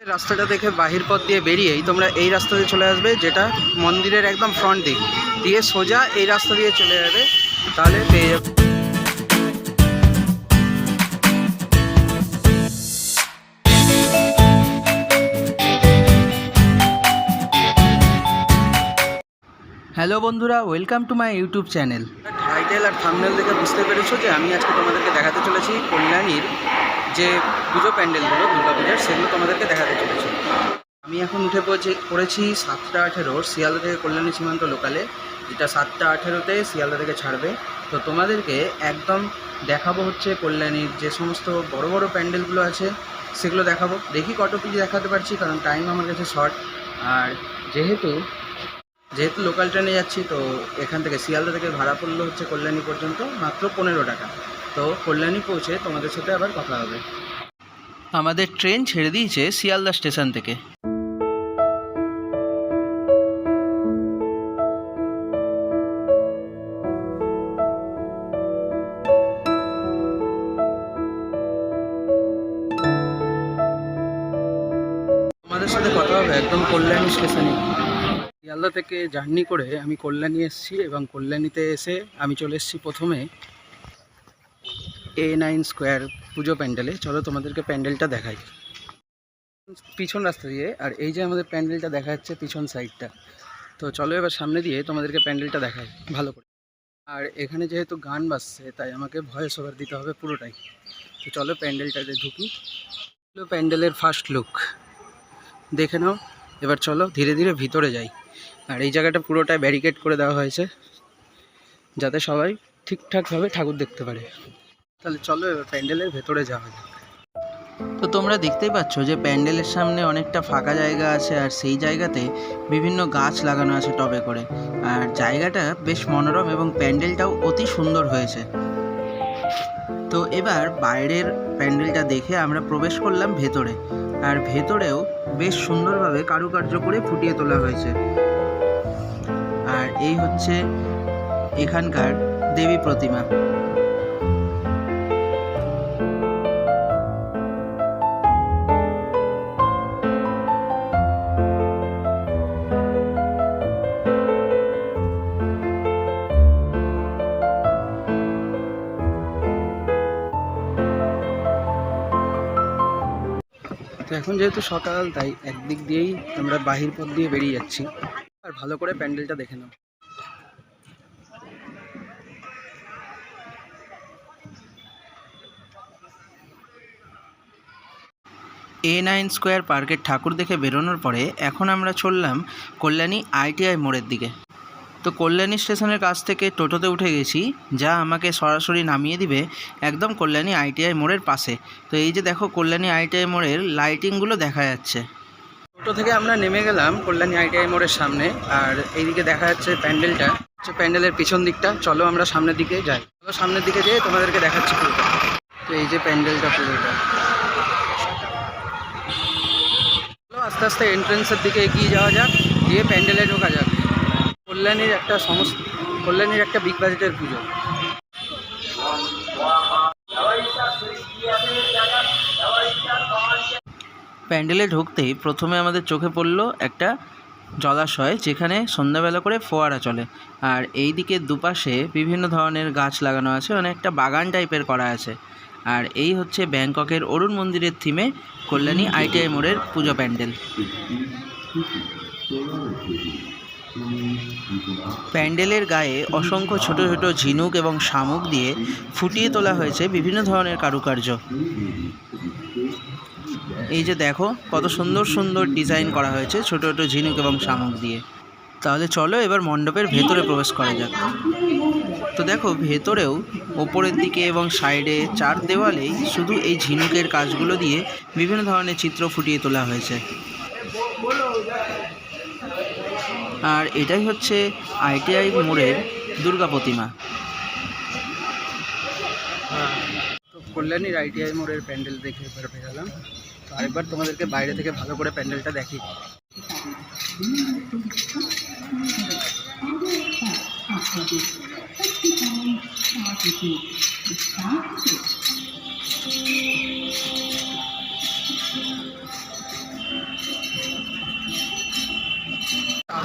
রাস্তাটা দেখে বাহির পথ দিয়ে বেরিয়েই তোমরা এই রাস্তা দিয়ে চলে আসবে, যেটা মন্দিরের একদম ফ্রন্ট দিক। দিয়ে সোজা এই রাস্তা দিয়ে চলে যাবে, তাহলে পেয়ে যাবে। হ্যালো বন্ধুরা welcome to my YouTube channel title R thumbnail দেখে বুঝতে পেরেছ যে আমি আজকে তোমাদেরকে দেখাতে চলেছি কল্যাণীর যে পুজো প্যান্ডেলগুলো দুর্গা পূজার সেগুলো তোমাদেরকে দেখাতে চলেছি। আমি এখন উঠে পড়েছি পড়েছি সাতটা আঠেরো শিয়ালদা থেকে কল্যাণী সীমান্ত লোকালে, যেটা সাতটা আঠেরোতে শিয়ালদা থেকে ছাড়বে। তো তোমাদেরকে একদম দেখাবো হচ্ছে কল্যাণীর যে সমস্ত বড় বড় প্যান্ডেলগুলো আছে, সেগুলো দেখাবো। দেখি কত পিস দেখাতে পারছি, কারণ টাইম আমার কাছে শর্ট আর যেহেতু যেহেতু লোকাল ট্রেনে যাচ্ছি, তো এখান থেকে শিয়ালদা থেকে ভাড়া পড়ল হচ্ছে কল্যাণী পর্যন্ত, মাত্র পনেরো টাকা। তো কল্যাণী পৌঁছে তোমাদের সাথে আবার কথা হবে। আমাদের ট্রেন ছেড়ে দিয়েছে শিয়ালদা স্টেশন থেকে। তোমাদের সাথে কথা হবে একদম কল্যাণী স্টেশনে। শিয়ালদা থেকে জার্নি করে আমি কল্যাণী এসেছি এবং কল্যাণীতে এসে আমি চলে এসেছি প্রথমে। এ নাইন স্কোয়ার পুজো প্যান্ডেলে। চলো তোমাদেরকে প্যান্ডেলটা দেখাই। পিছন রাস্তা দিয়ে, আর এই যে আমাদের প্যান্ডেলটা দেখা যাচ্ছে পিছন সাইডটা তো চলো এবার সামনে দিয়ে তোমাদেরকে প্যান্ডেলটা দেখাই, ভালো করে। আর এখানে যেহেতু গান বাজছে, তাই আমাকে ভয়েস ওভার দিতে হবে পুরোটাই। তো চলো প্যান্ডেলটাতে ঢুকি। হলো প্যান্ডেলের ফার্স্ট লুক দেখে নাও। এবার চলো ধীরে ধীরে ভিতরে যাই। আর এই জায়গাটা পুরোটাই ব্যারিকেড করে দেওয়া হয়েছে। যাতে সবাই ঠিকঠাকভাবে ঠাকুর দেখতে পারে। তাহলে চলো এবার প্যান্ডেলের ভেতরে যাওয়া যাক। তো তোমরা দেখতেই পাচ্ছ যে প্যান্ডেলের সামনে অনেকটা ফাঁকা জায়গা আছে আর সেই জায়গাতে বিভিন্ন গাছ লাগানো আছে টবে করে। আর জায়গাটা বেশ মনোরম এবং প্যান্ডেলটাও অতি সুন্দর হয়েছে। তো এবার বাইরের প্যান্ডেলটা দেখে আমরা প্রবেশ করলাম ভেতরে। আর ভেতরেও বেশ সুন্দরভাবে কারুকার্য করে ফুটিয়ে তোলা হয়েছে। আর এই হচ্ছে এখানকার দেবী প্রতিমা। তো এখন যেহেতু সকাল, তাই একদিক দিয়েই আমরা বাহির পথ দিয়ে বেরিয়ে যাচ্ছি। আর ভালো করে প্যান্ডেলটা দেখে নাও। এ নাইন স্কোয়ার পার্কের ঠাকুর দেখে বেরোনোর পরে এখন আমরা চললাম কল্যাণী আইটিআই মোড়ের দিকে। তো কল্যাণী স্টেশনের কাছ থেকে টোটোতে উঠে গেছি, যা আমাকে সরাসরি নামিয়ে দিবে একদম কল্যাণী আইটিআই মোড়ের পাশে। তো এই যে দেখো কল্যাণী আইটিআই মোড়ের লাইটিংগুলো দেখা যাচ্ছে। টোটো থেকে আমরা নেমে গেলাম কল্যাণী আইটিআই মোড়ের সামনে, আর এইদিকে দেখা যাচ্ছে প্যান্ডেলটা। হচ্ছে প্যান্ডেলের পিছন দিকটা। চলো আমরা সামনের দিকে যাই। চলো সামনের দিকে যেয়ে তোমাদেরকে দেখাচ্ছি পুরোটা। তো এই যে প্যান্ডেলটা পুরোটা। চলো আস্তে আস্তে এন্ট্রেন্সের দিকে এগিয়ে যাওয়া যাক দিয়ে প্যান্ডেলে ঢোকা যাক। কল্যাণীর একটা সমস্ত কল্যাণীর একটা বিগ বাজেটের পুজো। প্যান্ডেলে ঢুকতেই প্রথমে আমাদের চোখে পড়ল একটা জলাশয় যেখানে সন্ধ্যাবেলা করে ফোয়ারা চলে। আর এই দিকে দুপাশে বিভিন্ন ধরনের গাছ লাগানো আছে মানে একটা বাগান টাইপের করা আছে। আর এই হচ্ছে ব্যাংককের অরুণ মন্দিরের থিমে কল্যাণী আইটিআই মোড়ের পুজো প্যান্ডেল। প্যান্ডেলের গায়ে অসংখ্য ছোট ছোট ঝিনুক এবং শামুক দিয়ে ফুটিয়ে তোলা হয়েছে বিভিন্ন ধরনের কারুকার্য। এই যে দেখো, কত সুন্দর সুন্দর ডিজাইন করা হয়েছে ছোট ছোট ঝিনুক এবং শামুক দিয়ে। তাহলে চলো এবার মণ্ডপের ভেতরে প্রবেশ করা যাক। তো দেখো, ভেতরেও ওপরের দিকে এবং সাইডে চার দেওয়ালেই শুধু এই ঝিনুকের কাজগুলো দিয়ে বিভিন্ন ধরনের চিত্র ফুটিয়ে তোলা হয়েছে। আর এটাই হচ্ছে আইটিআই মোড়ের দুর্গা প্রতিমা তো কল্যাণীর আইটিআই মোড়ের প্যান্ডেল দেখে এবার বেরালাম তো আরেকবার তোমাদেরকে বাইরে থেকে ভালো করে প্যান্ডেলটা দেখি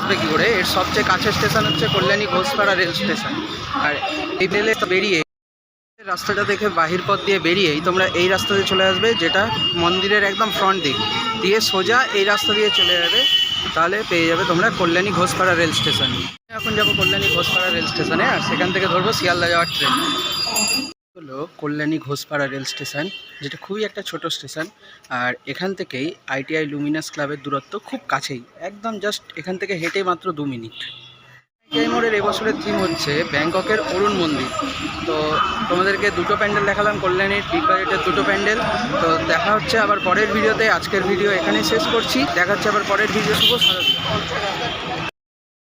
আসবে কী করে? এর সবচেয়ে কাছের স্টেশন হচ্ছে কল্যাণী ঘোষপাড়া রেল স্টেশন। আর এই রেলে বেরিয়ে, রাস্তাটা দেখে বাহির পথ দিয়ে বেরিয়েই তোমরা এই রাস্তা দিয়ে চলে আসবে, যেটা মন্দিরের একদম ফ্রন্ট দিক। দিয়ে সোজা এই রাস্তা দিয়ে চলে যাবে, তাহলে পেয়ে যাবে তোমরা কল্যাণী ঘোষপাড়া রেল স্টেশন। এখন যাব কল্যাণী ঘোষপাড়া রেল স্টেশনে, আর সেখান থেকে ধরবো শিয়ালদা যাওয়ার ট্রেন হলো কল্যাণী ঘোষপাড়া রেল স্টেশন, যেটা খুবই একটা ছোট স্টেশন। আর এখান থেকেই আইটিআই লুমিনাস ক্লাবের দূরত্ব খুব কাছেই, একদম জাস্ট এখান থেকে হেঁটে মাত্র দু মিনিট। আইটিআই মোড়ের এবছরের থিম হচ্ছে ব্যাংককের অরুণ মন্দির। তো তোমাদেরকে দুটো প্যান্ডেল দেখালাম, কল্যাণীর বিগ বাজেটের দুটো প্যান্ডেল। তো দেখা হচ্ছে আবার পরের ভিডিওতে, আজকের ভিডিও এখানেই শেষ করছি। দেখা হচ্ছে আবার পরের ভিডিও। শুভ শারদীয়া